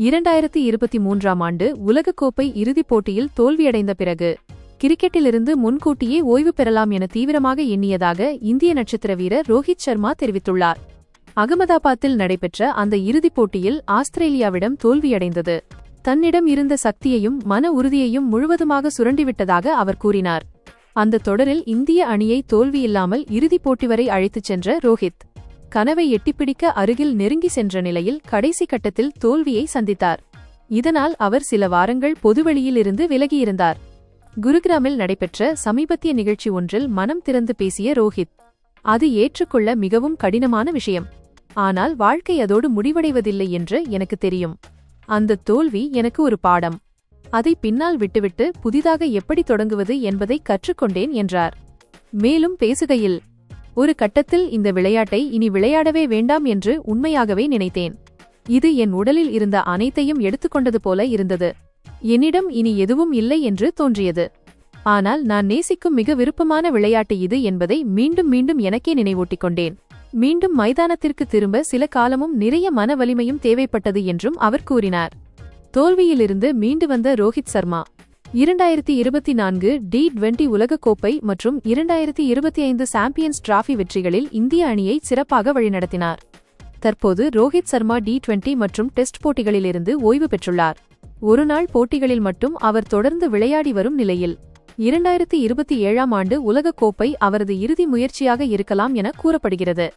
இரண்டாயிரத்தி இருபத்தி மூன்றாம் ஆண்டு உலகக்கோப்பை இறுதிப் போட்டியில் தோல்வியடைந்த பிறகு கிரிக்கெட்டிலிருந்து முன்கூட்டியே ஓய்வு பெறலாம் என தீவிரமாக எண்ணியதாக இந்திய நட்சத்திர வீரர் ரோஹித் சர்மா தெரிவித்துள்ளார். அகமதாபாத்தில் நடைபெற்ற அந்த இறுதிப் போட்டியில் ஆஸ்திரேலியாவிடம் தோல்வியடைந்தது. தன்னிடம் இருந்த சக்தியையும் மன உறுதியையும் முழுவதுமாக சுரண்டிவிட்டதாக அவர் கூறினார். அந்த தொடரில் இந்திய அணியை தோல்வியில்லாமல் இறுதிப் போட்டி வரை அழைத்துச் சென்ற ரோஹித் கனவை எட்டிப்பிடிக்க அருகில் நெருங்கி சென்ற நிலையில் கடைசி கட்டத்தில் தோல்வியை சந்தித்தார். இதனால் அவர் சில வாரங்கள் பொதுவெளியிலிருந்து விலகியிருந்தார். குருகிராமில் நடைபெற்ற சமீபத்திய நிகழ்ச்சி ஒன்றில் மனம் திறந்து பேசிய ரோஹித் அது ஏற்றுக்கொள்ள மிகவும் கடினமான விஷயம். ஆனால் வாழ்க்கை அதோடு முடிவடைவதில்லை என்று எனக்கு தெரியும். அந்த தோல்வி எனக்கு ஒரு பாடம். அதை பின்னால் விட்டுவிட்டு புதிதாக எப்படி தொடங்குவது என்பதை கற்றுக்கொண்டேன் என்றார். மேலும் பேசுகையில் ஒரு கட்டத்தில் இந்த விளையாட்டை இனி விளையாடவே வேண்டாம் என்று உண்மையாகவே நினைத்தேன். இது என் உடலில் இருந்த அனைத்தையும் எடுத்துக்கொண்டது போல இருந்தது. என்னிடம் இனி எதுவும் இல்லை என்று தோன்றியது. ஆனால் நான் நேசிக்கும் மிக விருப்பமான விளையாட்டு இது என்பதை மீண்டும் மீண்டும் எனக்கே நினைவூட்டிக் கொண்டேன். மீண்டும் மைதானத்திற்கு திரும்ப சில காலமும் நிறைய மன வலிமையும் தேவைப்பட்டது என்றும் அவர் கூறினார். தோல்வியிலிருந்து மீண்டு வந்த ரோஹித் சர்மா இரண்டாயிரத்தி இருபத்தி நான்கு டி டுவெண்டி உலகக்கோப்பை மற்றும் இரண்டாயிரத்தி இருபத்தி ஐந்து சாம்பியன்ஸ் டிராஃபி வெற்றிகளில் இந்திய அணியை சிறப்பாக வழிநடத்தினார். தற்போது ரோஹித் சர்மா டி டுவெண்டி மற்றும் டெஸ்ட் போட்டிகளிலிருந்து ஓய்வு பெற்றுள்ளார். ஒருநாள் போட்டிகளில் மட்டும் அவர் தொடர்ந்து விளையாடி வரும் நிலையில். இரண்டாயிரத்தி இருபத்தி ஏழாம் ஆண்டு உலகக்கோப்பை அவரது இறுதி முயற்சியாக இருக்கலாம் என கூறப்படுகிறது.